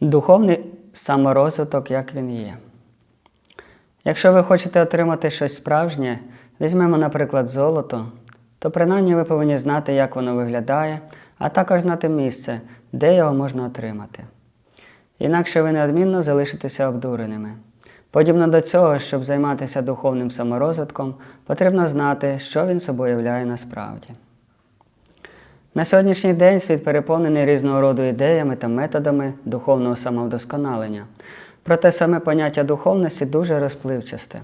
Духовний саморозвиток, як він є. Якщо ви хочете отримати щось справжнє, візьмемо, наприклад, золото, то принаймні ви повинні знати, як воно виглядає, а також знати місце, де його можна отримати. Інакше ви неодмінно залишитеся обдуреними. Подібно до цього, щоб займатися духовним саморозвитком, потрібно знати, що він собою являє насправді. На сьогоднішній день світ переповнений різного роду ідеями та методами духовного самовдосконалення. Проте саме поняття духовності дуже розпливчасте.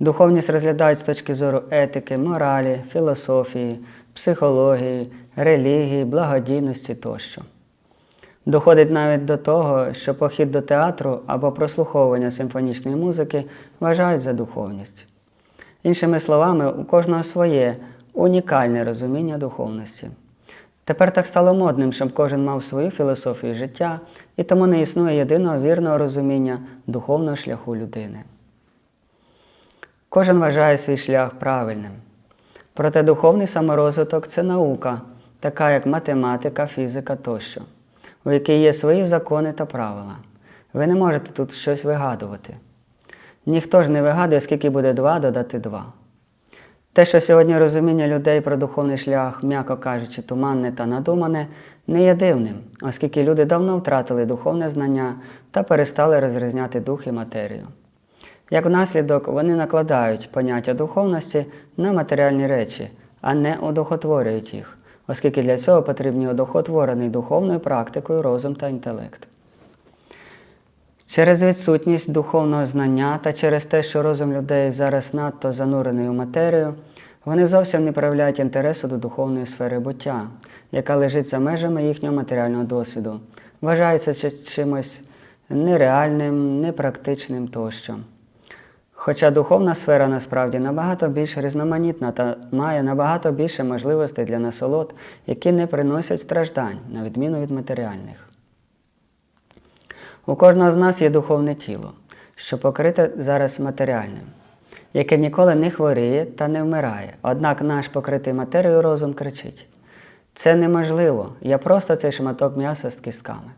Духовність розглядають з точки зору етики, моралі, філософії, психології, релігії, благодійності тощо. Доходить навіть до того, що похід до театру або прослуховування симфонічної музики вважають за духовність. Іншими словами, у кожного своє унікальне розуміння духовності. Тепер так стало модним, щоб кожен мав свою філософію життя, і тому не існує єдиного вірного розуміння духовного шляху людини. Кожен вважає свій шлях правильним. Проте духовний саморозвиток це наука, така як математика, фізика тощо, у якій є свої закони та правила. Ви не можете тут щось вигадувати. Ніхто ж не вигадує, скільки буде 2 додати 2. Те, що сьогодні розуміння людей про духовний шлях, м'яко кажучи, туманне та надумане, не є дивним, оскільки люди давно втратили духовне знання та перестали розрізняти дух і матерію. Як наслідок, вони накладають поняття духовності на матеріальні речі, а не одухотворюють їх, оскільки для цього потрібні одухотворений духовною практикою розум та інтелект. Через відсутність духовного знання та через те, що розум людей зараз надто занурений у матерію, вони зовсім не проявляють інтересу до духовної сфери буття, яка лежить за межами їхнього матеріального досвіду, вважається чимось нереальним, непрактичним тощо. Хоча духовна сфера насправді набагато більш різноманітна та має набагато більше можливостей для насолод, які не приносять страждань, на відміну від матеріальних. У кожного з нас є духовне тіло, що покрите зараз матеріальним, яке ніколи не хворіє та не вмирає. Однак наш покритий матерією розум кричить: це неможливо, я просто цей шматок м'яса з кістками.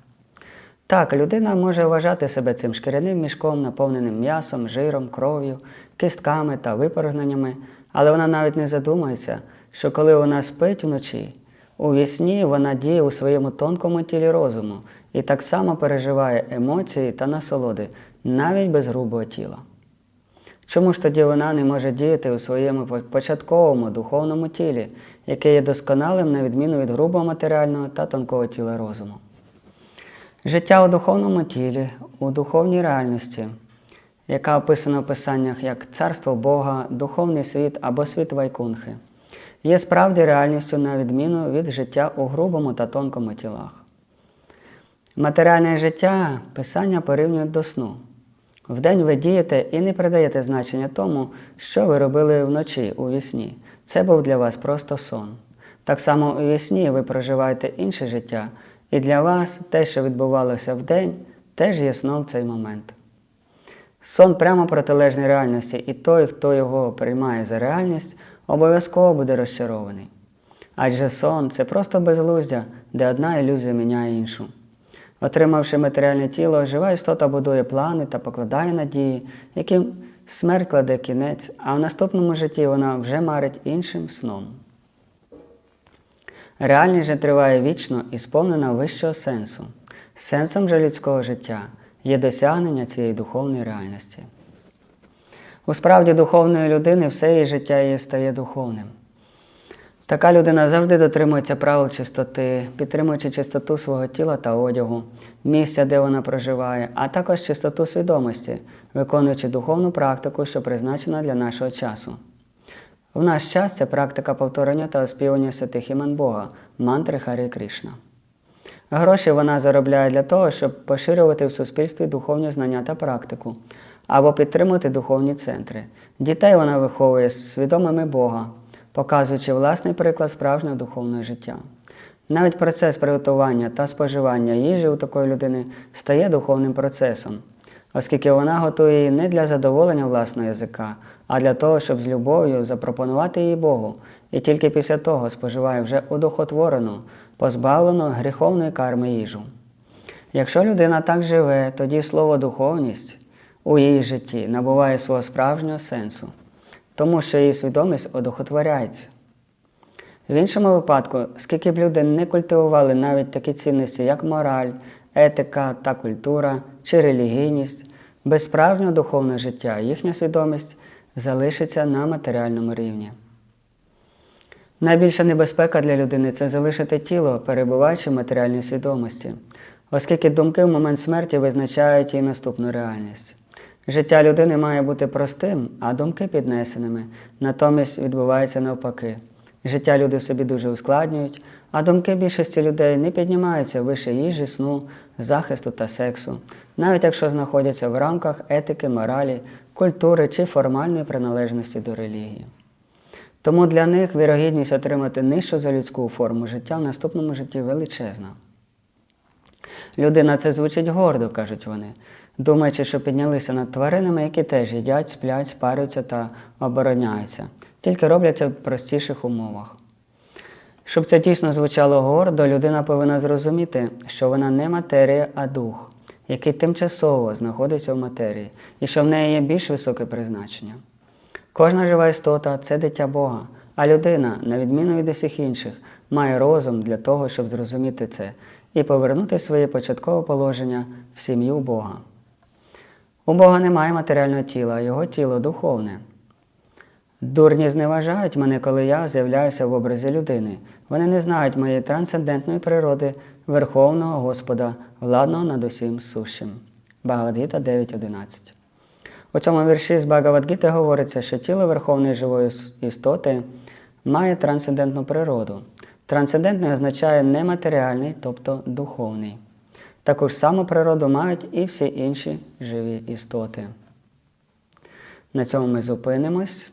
Так, людина може вважати себе цим шкіряним мішком, наповненим м'ясом, жиром, кров'ю, кістками та випорожненнями, але вона навіть не задумується, що коли вона спить вночі, у вісні вона діє у своєму тонкому тілі розуму і так само переживає емоції та насолоди навіть без грубого тіла. Чому ж тоді вона не може діяти у своєму початковому духовному тілі, яке є досконалим на відміну від грубого матеріального та тонкого тіла розуму? Життя у духовному тілі, у духовній реальності, яка описана в писаннях як царство Бога, духовний світ або світ Вайкунхи, є справді реальністю на відміну від життя у грубому та тонкому тілах. Матеріальне життя Писання порівнюють до сну. Вдень ви дієте і не придаєте значення тому, що ви робили вночі у вісні. Це був для вас просто сон. Так само у вісні ви проживаєте інше життя, і для вас те, що відбувалося вдень, теж є сном в цей момент. Сон прямо протилежний реальності, і той, хто його приймає за реальність, обов'язково буде розчарований. Адже сон це просто безглуздя, де одна ілюзія міняє іншу. Отримавши матеріальне тіло, жива істота будує плани та покладає надії, яким смерть кладе кінець, а в наступному житті вона вже марить іншим сном. Реальність же триває вічно і сповнена вищого сенсу. Сенсом же людського життя є досягнення цієї духовної реальності. У справді духовної людини все її життя її стає духовним. Така людина завжди дотримується правил чистоти, підтримуючи чистоту свого тіла та одягу, місця, де вона проживає, а також чистоту свідомості, виконуючи духовну практику, що призначена для нашого часу. В наш час це практика повторення та оспівання святих імен Бога, мантри Харі Кришна. Гроші вона заробляє для того, щоб поширювати в суспільстві духовні знання та практику, або підтримувати духовні центри. Дітей вона виховує свідомими Бога, показуючи власний приклад справжнього духовного життя. Навіть процес приготування та споживання їжі у такої людини стає духовним процесом, оскільки вона готує її не для задоволення власного язика, а для того, щоб з любов'ю запропонувати її Богу, і тільки після того споживає вже удохотворену, позбавлену гріховної карми їжу. Якщо людина так живе, тоді слово духовність у її житті набуває свого справжнього сенсу, тому що її свідомість одухотворяється. В іншому випадку, скільки б люди не культивували навіть такі цінності, як мораль, етика та культура чи релігійність, без справжнього духовного життя їхня свідомість залишиться на матеріальному рівні. Найбільша небезпека для людини це залишити тіло, перебуваючи в матеріальній свідомості, оскільки думки в момент смерті визначають її наступну реальність. Життя людини має бути простим, а думки піднесеними, натомість відбувається навпаки. Життя люди собі дуже ускладнюють, а думки більшості людей не піднімаються вище їжі, сну, захисту та сексу, навіть якщо знаходяться в рамках етики, моралі, культури чи формальної приналежності до релігії. Тому для них вірогідність отримати нижчу за людську форму життя в наступному житті величезна. Людина це звучить гордо, кажуть вони, думаючи, що піднялися над тваринами, які теж їдять, сплять, спарюються та обороняються, тільки роблять це в простіших умовах. Щоб це дійсно звучало гордо, людина повинна зрозуміти, що вона не матерія, а дух, який тимчасово знаходиться в матерії, і що в неї є більш високе призначення. Кожна жива істота це дитя Бога, а людина, на відміну від усіх інших, має розум для того, щоб зрозуміти це і повернути своє початкове положення в сім'ю Бога. У Бога немає матеріального тіла, а його тіло духовне. Дурні зневажають мене, коли я з'являюся в образі людини. Вони не знають моєї трансцендентної природи, Верховного Господа, владного над усім сущим. Багавадгіта 9.11 у цьому вірші з Багавадгіти говориться, що тіло Верховної живої істоти має трансцендентну природу. Трансцендентний означає нематеріальний, тобто духовний. Таку ж саму природу мають і всі інші живі істоти. На цьому ми зупинимось.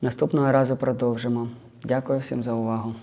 Наступного разу продовжимо. Дякую всім за увагу.